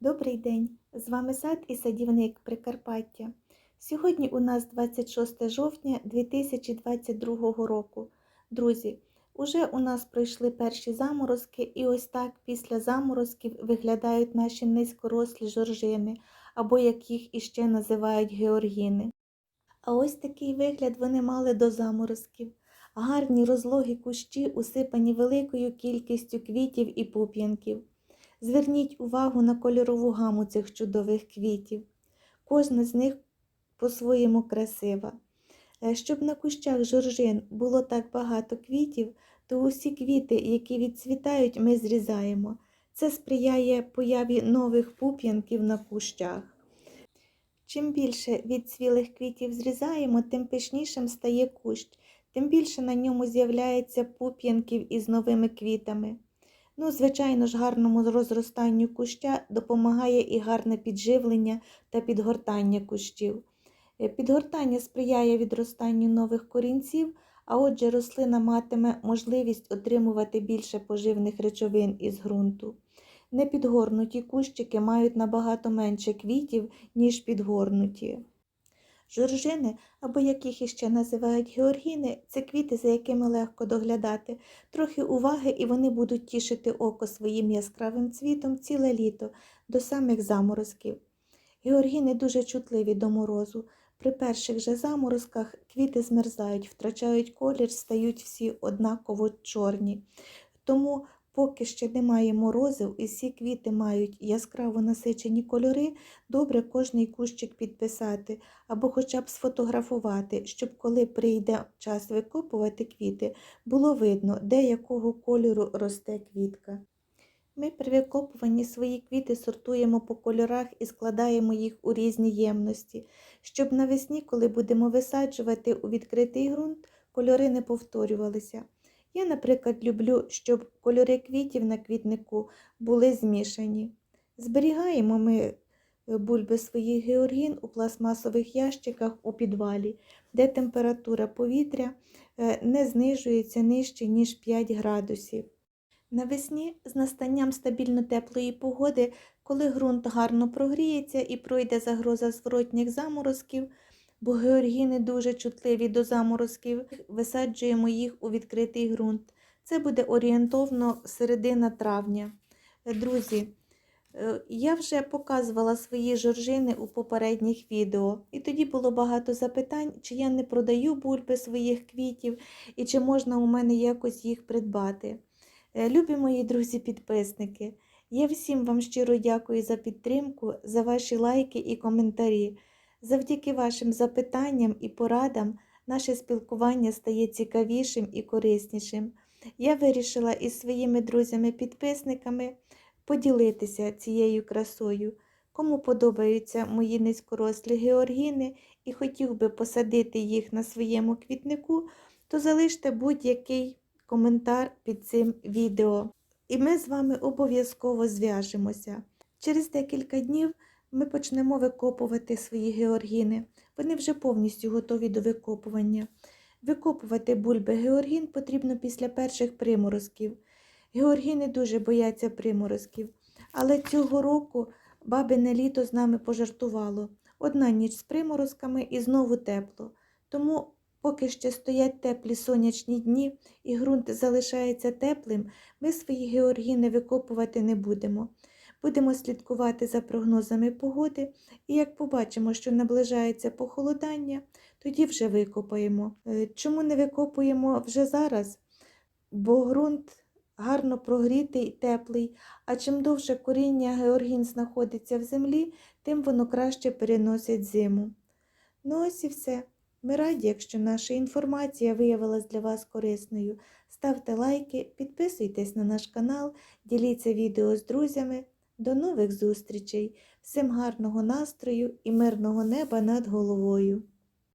Добрий день! З вами сад і садівник Прикарпаття. Сьогодні у нас 26 жовтня 2022 року. Друзі, уже у нас пройшли перші заморозки, і ось так після заморозків виглядають наші низькорослі жоржини, або як їх іще називають георгіни. А ось такий вигляд вони мали до заморозків. Гарні розлогі кущі, усипані великою кількістю квітів і пуп'янків. Зверніть увагу на кольорову гаму цих чудових квітів. Кожна з них по-своєму красива. Е, Щоб на кущах жоржин було так багато квітів, то усі квіти, які відцвітають, ми зрізаємо. Це сприяє появі нових пуп'янків на кущах. Чим більше відцвілих квітів зрізаємо, тим пишнішим стає кущ, тим більше на ньому з'являється пуп'янків із новими квітами. Ну, звичайно ж, гарному розростанню куща допомагає і гарне підживлення та підгортання кущів. Е, Підгортання сприяє відростанню нових корінців, а отже, рослина матиме можливість отримувати більше поживних речовин із ґрунту. Непідгорнуті кущики мають набагато менше квітів, ніж підгорнуті. Жоржини, або як їх іще називають георгіни, це квіти, за якими легко доглядати. Трохи уваги, і вони будуть тішити око своїм яскравим цвітом ціле літо, до самих заморозків. Георгіни дуже чутливі до морозу. При перших же заморозках квіти змерзають, втрачають колір, стають всі однаково чорні. Тому Поки ще немає морозив і всі квіти мають яскраво насичені кольори, добре кожний кущик підписати або хоча б сфотографувати, щоб коли прийде час викопувати квіти, було видно, де якого кольору росте квітка. Ми при викопуванні свої квіти сортуємо по кольорах і складаємо їх у різні ємності, щоб навесні, коли будемо висаджувати у відкритий ґрунт, кольори не повторювалися. Я, наприклад, люблю, щоб кольори квітів на квітнику були змішані. Зберігаємо ми е, бульби своїх георгін у пластмасових ящиках у підвалі, де температура повітря е, не знижується нижче, ніж 5 градусів. Навесні з настанням стабільно теплої погоди, коли ґрунт гарно прогріється і пройде загроза зворотніх заморозків, бо георгіни дуже чутливі до заморозків, висаджуємо їх у відкритий ґрунт. Це буде орієнтовно середина травня. Е, Друзі, е, я вже показувала свої жоржини у попередніх відео, і тоді було багато запитань, чи я не продаю бульби своїх квітів і чи можна у мене якось їх придбати. Е, Любі мої друзі-підписники, я всім вам щиро дякую за підтримку, за ваші лайки і коментарі. Завдяки вашим запитанням і порадам наше спілкування стає цікавішим і кориснішим. Я вирішила із своїми друзями-підписниками поділитися цією красою. Кому подобаються мої низькорослі георгіни і хотів би посадити їх на своєму квітнику, то залиште будь-який коментар під цим відео. І ми з вами обов'язково зв'яжемося. Через декілька днів ми почнемо викопувати свої георгіни. Вони вже повністю готові до викопування. Викопувати бульби георгін потрібно після перших приморозків. Георгіни дуже бояться приморозків. Але цього року бабине літо з нами пожартувало. Одна ніч з приморозками і знову тепло. Тому, поки ще стоять теплі сонячні дні і ґрунт залишається теплим, ми свої георгіни викопувати не будемо. Будемо слідкувати за прогнозами погоди, і як побачимо, що наближається похолодання, тоді вже викопаємо. Е, Чому не викопуємо вже зараз? Бо ґрунт гарно прогрітий, теплий, а чим довше коріння георгін знаходиться в землі, тим воно краще переносить зиму. Ну ось і все. Ми раді, якщо наша інформація виявилась для вас корисною. Ставте лайки, підписуйтесь на наш канал, діліться відео з друзями. До нових зустрічей! Всім гарного настрою і мирного неба над головою!